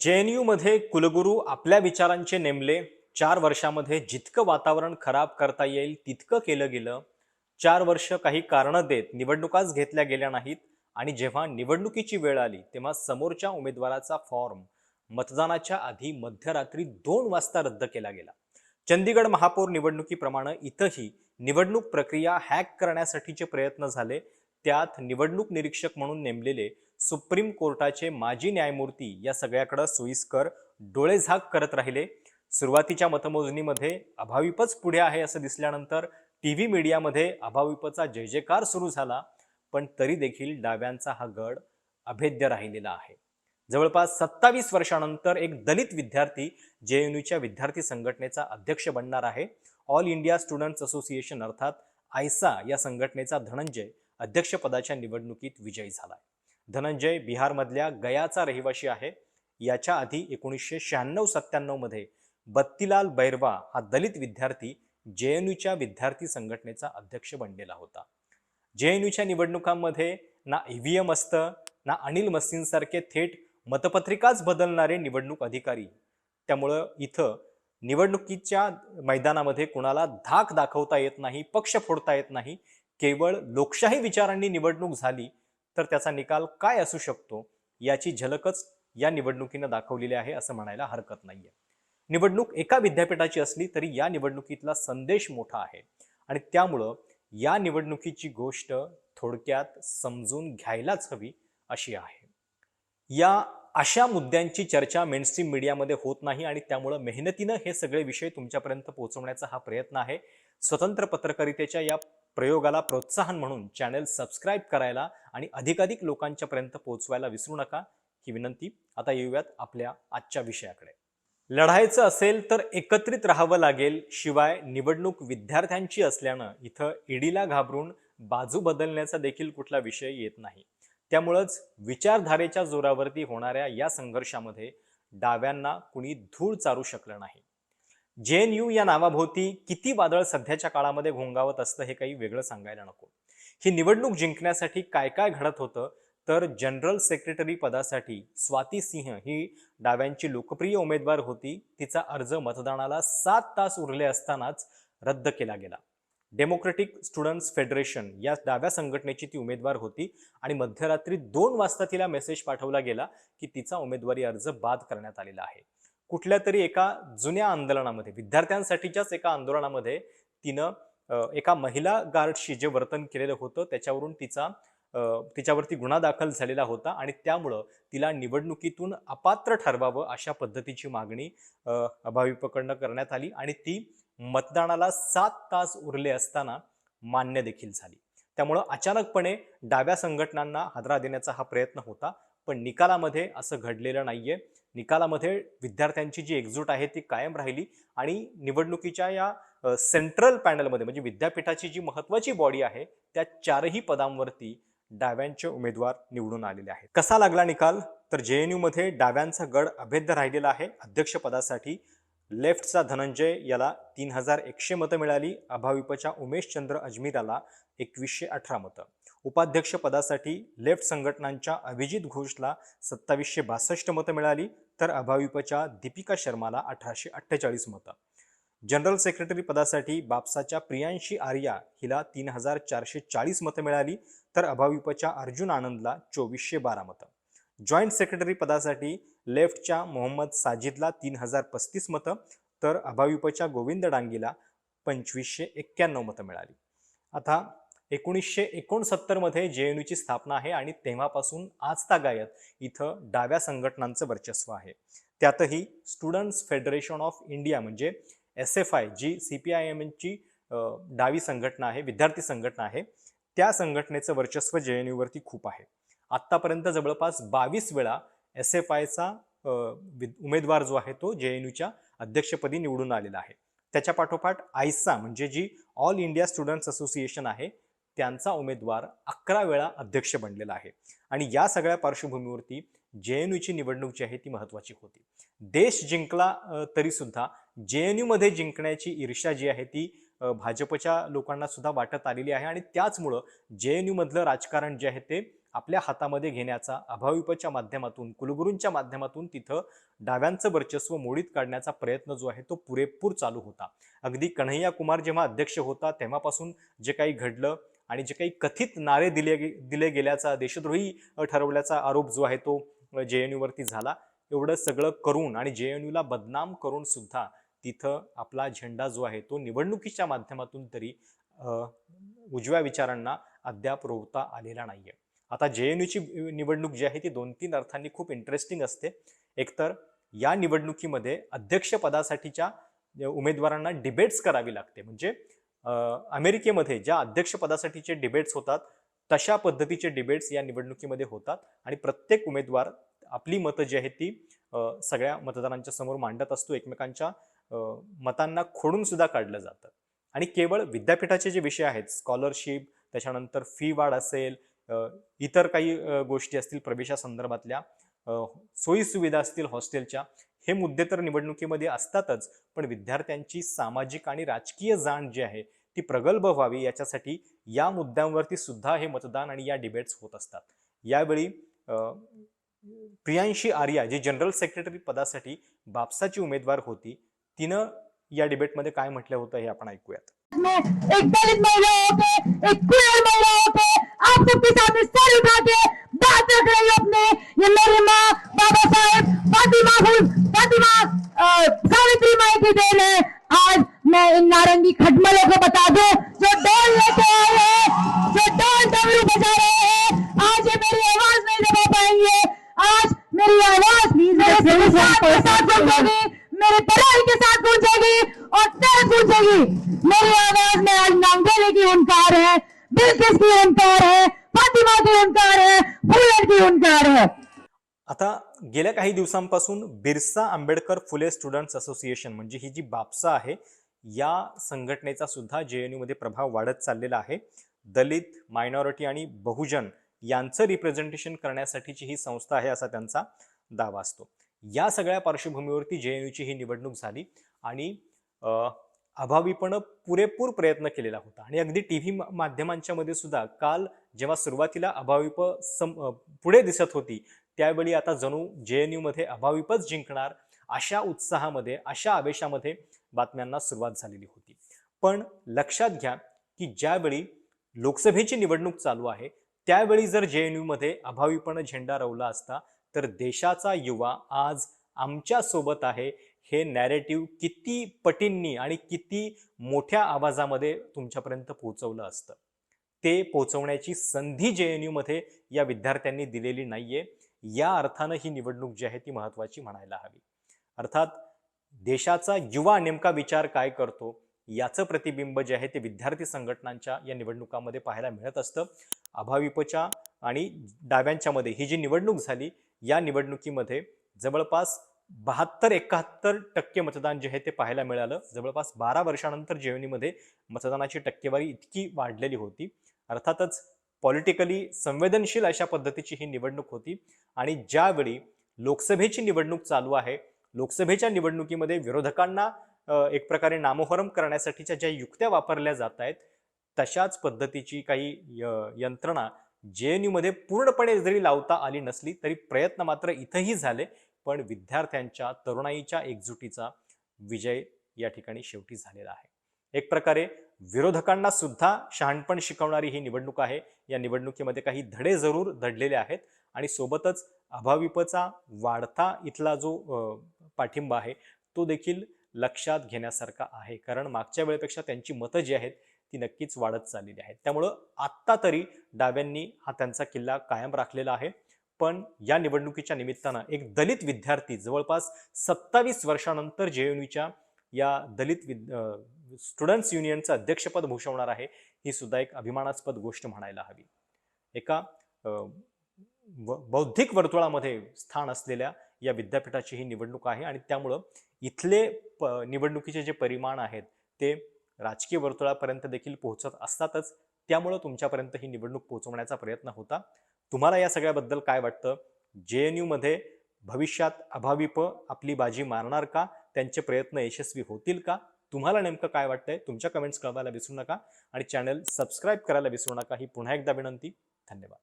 जे एन यूमध्ये कुलगुरू आपल्या विचारांचे नेमले. चार वर्षामध्ये जितकं वातावरण खराब करता येईल तितकं केलं गेलं. चार वर्ष काही कारणं देत निवडणुकाच घेतल्या गेल्या नाहीत आणि जेव्हा निवडणुकीची वेळ आली तेव्हा समोरच्या उमेदवाराचा फॉर्म मतदानाच्या आधी मध्यरात्री दोन वाजता रद्द केला गेला. चंदीगड महापौर निवडणुकीप्रमाणे इथंही निवडणूक प्रक्रिया हॅक करण्यासाठीचे प्रयत्न झाले. त्यात निवडणूक निरीक्षक म्हणून नेमलेले सुप्रीम कोर्टाचे माजी न्यायमूर्ती या सगळ्याकडं सोयीस्कर डोळेझाक करत राहिले. सुरुवातीच्या मतमोजणीमध्ये अभाविपच पुढे आहे असं दिसल्यानंतर टी व्ही मीडियामध्ये अभाविपचा जय जयकार सुरू झाला पण तरी देखील डाव्यांचा हा गड अभेद्य राहिलेला आहे. जवळपास सत्तावीस वर्षानंतर एक दलित विद्यार्थी जे एन यूच्या विद्यार्थी संघटनेचा अध्यक्ष बनणार आहे. ऑल इंडिया स्टुडंट्स असोसिएशन अर्थात आयसा या संघटनेचा धनंजय अध्यक्षपदाच्या निवडणुकीत विजयी झालाय. धनंजय बिहारमधल्या गयाचा रहिवाशी आहे. याच्या आधी एकोणीसशे शहाण्णव सत्त्याण्णवमध्ये बत्तीलाल बैरवा हा दलित विद्यार्थी जे एन यूच्या विद्यार्थी संघटनेचा अध्यक्ष बनलेला होता. जे एन यूच्या निवडणुकांमध्ये ना ई ईव्हीएम असतं ना अनिल मस्तींसारखे थेट मतपत्रिकाच बदलणारे निवडणूक अधिकारी. त्यामुळं इथं निवडणुकीच्या मैदानामध्ये कुणाला धाक दाखवता येत नाही पक्ष फोडता येत नाही केवळ लोकशाही विचारांनी निवडणूक झाली तर त्याचा निकाल काय असू शकतो याची झलकच या निवडणुकीनं दाखवलेली आहे असं म्हणायला हरकत नाहीये. निवडणूक एका विद्यापीठाची असली तरी या निवडणुकीतला संदेश मोठा आहे आणि त्यामुळं या निवडणुकीची गोष्ट थोडक्यात समजून घ्यायलाच हवी अशी आहे. या अशा मुद्द्यांची चर्चा मेनस्ट्रीम मीडियामध्ये होत नाही आणि त्यामुळं मेहनतीनं हे सगळे विषय तुमच्यापर्यंत पोहोचवण्याचा हा प्रयत्न आहे. स्वतंत्र पत्रकारितेच्या या प्रयोगाला प्रोत्साहन म्हणून चॅनल सबस्क्राईब करायला आणि अधिकाधिक लोकांच्यापर्यंत पोहोचवायला विसरू नका. ही विनंती. आता येऊयात आपल्या आजच्या विषयाकडे. लढायचं असेल तर एकत्रित राहावं लागेल. शिवाय निवडणूक विद्यार्थ्यांची असल्यानं इथं ईडीला घाबरून बाजू बदलण्याचा देखील कुठला विषय येत नाही. त्यामुळंच विचारधारेच्या जोरावरती होणाऱ्या या संघर्षामध्ये डाव्यांना कुणी धूळ चारू शकलं नाही. जे एन यू या नावाभोवती किती वादळ सध्याच्या काळामध्ये घोंगावत असतं हे काही वेगळं सांगायला नको. ही निवडणूक जिंकण्यासाठी काय काय घडत होतं? तर जनरल सेक्रेटरी पदासाठी स्वाती सिंह ही डाव्यांची लोकप्रिय उमेदवार होती. तिचा अर्ज मतदानाला सात तास उरले असतानाच रद्द केला गेला. डेमोक्रेटिक स्टुडंट्स फेडरेशन या डाव्या संघटनेची ती उमेदवार होती आणि मध्यरात्री दोन वाजता तिला मेसेज पाठवला गेला की तिचा उमेदवारी अर्ज बाद करण्यात आलेला आहे. कुठल्या तरी एका जुन्या आंदोलनामध्ये विद्यार्थ्यांसाठीच्याच एका आंदोलनामध्ये तिनं एका महिला गार्डशी जे वर्तन केलेलं होतं त्याच्यावरून तिचा तिच्यावरती गुन्हा दाखल झालेला होता आणि त्यामुळं तिला निवडणुकीतून अपात्र ठरवावं अशा पद्धतीची मागणी अभाविपकडनं करण्यात आली आणि ती मतदानाला सात तास उरले असताना मान्य देखील झाली. त्यामुळं अचानकपणे डाव्या संघटनांना हादरा देण्याचा हा प्रयत्न होता पण निकालामध्ये असं घडलेलं नाहीये. निकालामध्ये विद्यार्थ्यांची जी एकजूट आहे ती कायम राहिली आणि निवडणुकीच्या या सेंट्रल पॅनलमध्ये म्हणजे विद्यापीठाची जी महत्वाची बॉडी आहे त्या चारही पदांवरती डाव्यांचे उमेदवार निवडून आलेले आहेत. कसा लागला निकाल? तर जे एन यूमध्ये डाव्यांचा गड अभेद्य राहिलेला आहे. अध्यक्षपदासाठी लेफ्टचा धनंजय याला तीन हजार एकशे मतं मिळाली. अभाविपच्या उमेश चंद्र अजमीराला एकवीसशे अठरा मतं. उपाध्यक्षपदासाठी लेफ्ट संघटनांच्या अभिजित घोषला सत्तावीसशे बासष्ट मतं मिळाली तर अभाविपच्या दीपिका शर्माला अठराशे अठ्ठेचाळीस मतं. जनरल सेक्रेटरी पदासाठी बापसाच्या प्रियांशी आर्या हिला तीन हजार चारशे चाळीस मतं मिळाली तर अभाविपच्या अर्जुन आनंदला चोवीसशे बारा मतं. जॉईंट सेक्रेटरी पदासाठी लेफ्टच्या मोहम्मद साजिदला तीन हजार पस्तीस मतं तर अभाविपच्या गोविंद डांगीला पंचवीसशे एक्क्याण्णव मतं मिळाली. आता एकोणीसशे एकोणसत्तरमध्ये जे एन यूची स्थापना आहे आणि तेव्हापासून आजतागायत इथं डाव्या संघटनांचं वर्चस्व आहे. त्यातही स्टुडंट्स फेडरेशन ऑफ इंडिया म्हणजे एस एफ आय जी सी पी आय एम एनची डावी संघटना आहे विद्यार्थी संघटना आहे त्या संघटनेचं वर्चस्व जे एन यूवरती खूप आहे. आत्तापर्यंत जवळपास बावीस वेळा एस एफ आयचा उमेदवार जो आहे तो जे एन यूच्या अध्यक्षपदी निवडून आलेला आहे. त्याच्या पाठोपाठ आयसा म्हणजे जी ऑल इंडिया स्टुडंट्स असोसिएशन आहे त्यांचा उमेदवार अकरा वेळा अध्यक्ष बनलेला आहे. आणि या सगळ्या पार्श्वभूमीवरती जे एन यूची निवडणूक जी आहे ती महत्त्वाची होती. देश जिंकला तरीसुद्धा जे एन यूमध्ये जिंकण्याची ईर्ष्या जी आहे ती भाजपच्या लोकांना सुद्धा वाटत आलेली आहे. आणि त्याचमुळं जे एन यूमधलं राजकारण जे आहे ते आपल्या हातामध्ये घेण्याचा अभाविपच्या माध्यमातून कुलगुरूंच्या माध्यमातून तिथं डाव्यांचं वर्चस्व मोडीत काढण्याचा प्रयत्न जो आहे तो पुरेपूर चालू होता. अगदी कन्हैया कुमार जेव्हा अध्यक्ष होता तेव्हापासून जे काही घडलं आणि जे काही कथित नारे दिले गे- दिले गेल्याचा देशद्रोही ठरवल्याचा आरोप जो आहे तो जे एन यूवरती झाला एवढं सगळं करून आणि जे एन यूला बदनाम करून सुद्धा तिथं आपला झेंडा जो आहे तो निवडणुकीच्या माध्यमातून तरी उजव्या विचारांना अद्याप रोवता आलेला नाहीये. आता जे एन यूची निवडणूक जी आहे ती दोन तीन अर्थांनी खूप इंटरेस्टिंग असते. एकतर या निवडणुकीमध्ये अध्यक्षपदासाठीच्या उमेदवारांना डिबेट्स करावी लागते. म्हणजे अमेरिकेमध्ये ज्या अध्यक्षपदासाठीचे डिबेट्स होतात तशा पद्धतीचे डिबेट्स या निवडणुकीमध्ये होतात आणि प्रत्येक उमेदवार आपली मतं जी आहेत ती सगळ्या मतदारांच्या समोर मांडत असतो एकमेकांच्या मतांना खोडून सुद्धा काढलं जातं. आणि केवळ विद्यापीठाचे जे विषय आहेत स्कॉलरशिप त्याच्यानंतर फी वाढ असेल इतर काही गोष्टी असतील प्रवेशासंदर्भातल्या सोयीसुविधा असतील हॉस्टेलच्या हे मुद्दे तर निवडणुकीमध्ये असतातच पण विद्यार्थ्यांची सामाजिक आणि राजकीय जाण जी आहे ती प्रगल्भ व्हावी याच्यासाठी या मुद्द्यांवरती सुद्धा हे मतदान आणि या डिबेट्स होत असतात. यावेळी प्रियांशी आर्या जी जनरल सेक्रेटरी पदासाठी बापसाची उमेदवार होती तिनं या डिबेटमध्ये काय म्हटलं होतं हे आपण ऐकूयात. एक दलित महिला होके एक महिला होके आप सबके सामने सर उठा के बात रख रही अपने ये मेरी माँ बाबा साहेब फातिमा फातिमा सावित्री माई की देन है आज मैं इन नारंगी खटमलों को बता दूँ जो डोल लेके आए हैं जो डोल डमरू बजा रहे हैं आज ये मेरी आवाज़ नहीं दबा पाएँगे। आज मेरी आवाज़ मेरे के साथ गूंजेगी मेरे पढ़ाई के साथ गूंजेगी और तेज गूंजेगी मेरी आवाज़ में आज नांगेले की हुनकार है बिल्किस की हुनकार है फातिमा की हुनकार है फूलन की हुनकार है। आता गेल्या काही दिवसांपासून बिरसा आंबेडकर फुले स्टुडंट्स असोसिएशन म्हणजे ही जी बापसा आहे या संघटनेचा सुद्धा जे एन यूमध्ये प्रभाव वाढत चाललेला आहे. दलित मायनॉरिटी आणि बहुजन यांचं रिप्रेझेंटेशन करण्यासाठीची ही संस्था आहे असा त्यांचा दावा असतो. या सगळ्या पार्श्वभूमीवरती जे एन यूची ही निवडणूक झाली आणि अभावीपणं पुरेपूर प्रयत्न केलेला होता. आणि अगदी टी व्ही माध्यमांच्या मध्ये सुद्धा काल जेव्हा सुरुवातीला अभाविप सम पुढे दिसत होती त्यावेळी आता जणू जे एन यूमध्ये अभाविपच जिंकणार अशा उत्साहामध्ये अशा आवेशामध्ये बातम्यांना सुरुवात झालेली होती. पण लक्षात घ्या की ज्यावेळी लोकसभेची निवडणूक चालू आहे त्यावेळी जर जे एन यूमध्ये अभावीपणे झेंडा रवला असता तर देशाचा युवा आज आमच्यासोबत आहे. हे नॅरेटिव्ह किती पटींनी आणि किती मोठ्या आवाजामध्ये तुमच्यापर्यंत पोहोचवलं असतं. ते पोहोचवण्याची संधी जे एन यूमध्ये या विद्यार्थ्यांनी दिलेली नाहीये. या अर्थानं ही निवडणूक जी आहे ती महत्वाची म्हणायला हवी. अर्थात देशाचा युवा नेमका विचार काय करतो याचं प्रतिबिंब जे आहे ते विद्यार्थी संघटनांच्या या निवडणुकामध्ये पाहायला मिळत असतं. अभाविपच्या आणि डाव्यांच्यामध्ये ही जी निवडणूक झाली या निवडणुकीमध्ये जवळपास बहात्तर एकाहत्तर टक्के मतदान जे आहे ते पाहायला मिळालं. जवळपास बारा वर्षानंतर जेवणीमध्ये मतदानाची टक्केवारी इतकी वाढलेली होती. अर्थातच पॉलिटिकली संवेदनशील अशा पद्धतीची ही निवडणूक होती आणि ज्यावेळी लोकसभेची निवडणूक चालू आहे लोकसभेच्या निवडणुकीमध्ये विरोधकांना एक प्रकारे नामोहरम करण्यासाठीच्या ज्या युक्त्या वापरल्या जात आहेत तशाच पद्धतीची काही य- यंत्रणा जे एन यूमध्ये पूर्णपणे जरी लावता आली नसली तरी प्रयत्न मात्र इथंही झाले. पण विद्यार्थ्यांच्या तरुणाईच्या एकजुटीचा विजय या ठिकाणी शेवटी झालेला आहे. एक प्रकारे विरोधकांना सुद्धा शहाणपण शिकवणारी ही निवडणूक आहे. या निवडणुकीमध्ये काही धडे जरूर दडलेले आहेत. आणि सोबतच अभाविपचा वाढता इथला जो पाठिंबा आहे तो देखील लक्षात घेण्यासारखा आहे. कारण मागच्या वेळेपेक्षा त्यांची मतं जी आहेत ती नक्कीच वाढत चाललेली आहेत. त्यामुळं आत्ता तरी डाव्यांनी हा त्यांचा किल्ला कायम राखलेला आहे. पण या निवडणुकीच्या निमित्तानं एक दलित विद्यार्थी जवळपास सत्तावीस वर्षानंतर जे एन यूच्या या दलित विद स्टुडंट्स युनियनचं अध्यक्षपद भूषवणार आहे ही सुद्धा एक अभिमानास्पद गोष्ट म्हणायला हवी. एका बौद्धिक वर्तुळामध्ये स्थान असलेल्या या विद्यापीठाची ही निवडणूक आहे आणि त्यामुळं इथले प निवडणुकीचे जे परिमाण आहेत ते राजकीय वर्तुळापर्यंत देखील पोहोचत असतातच. त्यामुळं तुमच्यापर्यंत ही निवडणूक पोहोचवण्याचा प्रयत्न होता. तुम्हाला या सगळ्याबद्दल काय वाटतं? जे एन यूमध्ये भविष्यात अभाविप आपली बाजी मारणार का? त्यांचे प्रयत्न यशस्वी होतील का? तुम्हाला नेमकं काय वाटतंय? तुमच्या कमेंट्स कळवायला विसरू नका आणि चॅनल सबस्क्राईब करायला विसरू नका. ही पुन्हा एकदा विनंती. धन्यवाद.